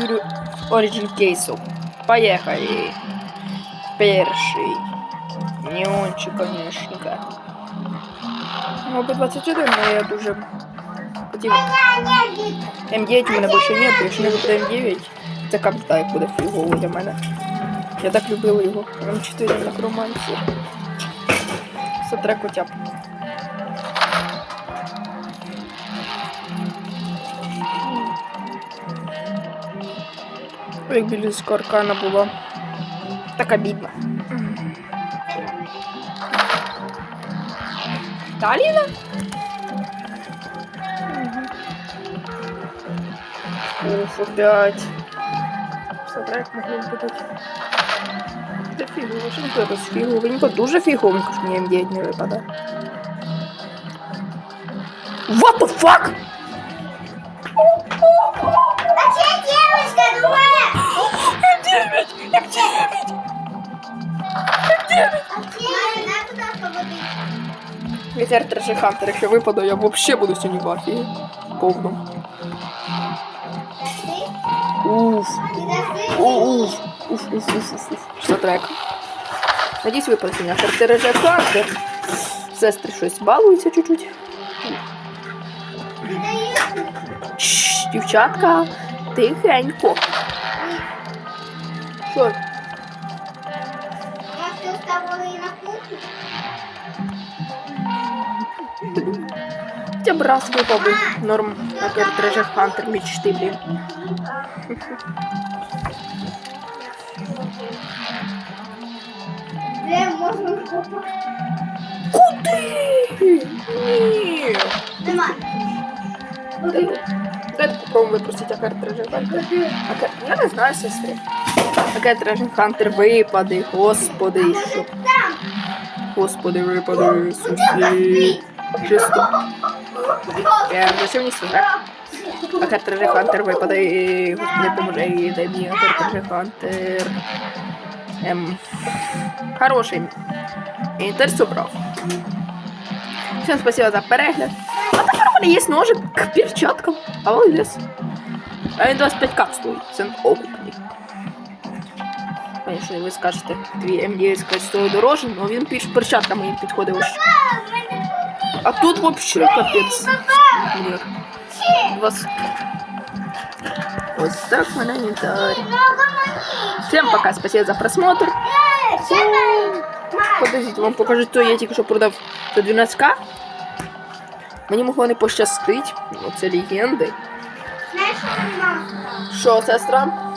серию Origin кейсов. Поехали. Перший. Неончик, конечно. Ну, по 21, но я дуже хотів. М9 у мене більше нет, якщо не буде М9, це капітал буде фігово для мене. Я так любила його. М4 на кроманці. Це трек б. Як біля скоркана була. Така бідна. Таліна? Уф, опять. Сатрек могли бути. Це фігово, що не без фіговенько, дуже фіговенько, що мені М9 не випадає. What the fuck? Вітер Треші Хантер, якщо випаде, я взагалі буду сьогодні в афії. Повному. Ты? Уф. Ты даешь? Уф. Уф, уф, уф, уф, уф. Що трек? Надіюсь, випаде сьогодні Хартережа Хантер. Сестри щось балуються чуть-чуть. Ты даешь? Шш, дівчатка, тихенько. Що? Может, ты устала и на кухню? Хоча б раз випав би норм Хартережа Хантер мечти, блін. Блин. Куди? Ні. Нема. Давайте попробуємо випросити Хартережа Хантер. А Я не знаю, сестри. А Хартережа Хантер випаде, господи, що Господи, випади, Ісусі. Чисто. Я зачем не сюди? А Картер Хантер випаде. Господи, поможи, дай мені Картер Хантер. Ем. Хороший. Інтер собрав. Всем спасибо за перегляд. А тепер у мене є ножик к перчаткам. А молодець. А він 25к стоїть. Це окупний. Конечно, ви скажете, твій МДС стоїть дорожче, але він піш перчатками їм підходив. А тут вообще капець. Вас... Ось так дарить. Всем пока, спасибо за просмотр. Подождите, вам покажу, то я тільки що продав за 12к. Мені могло не пощастить. Ну, це легенди. Що, сестра?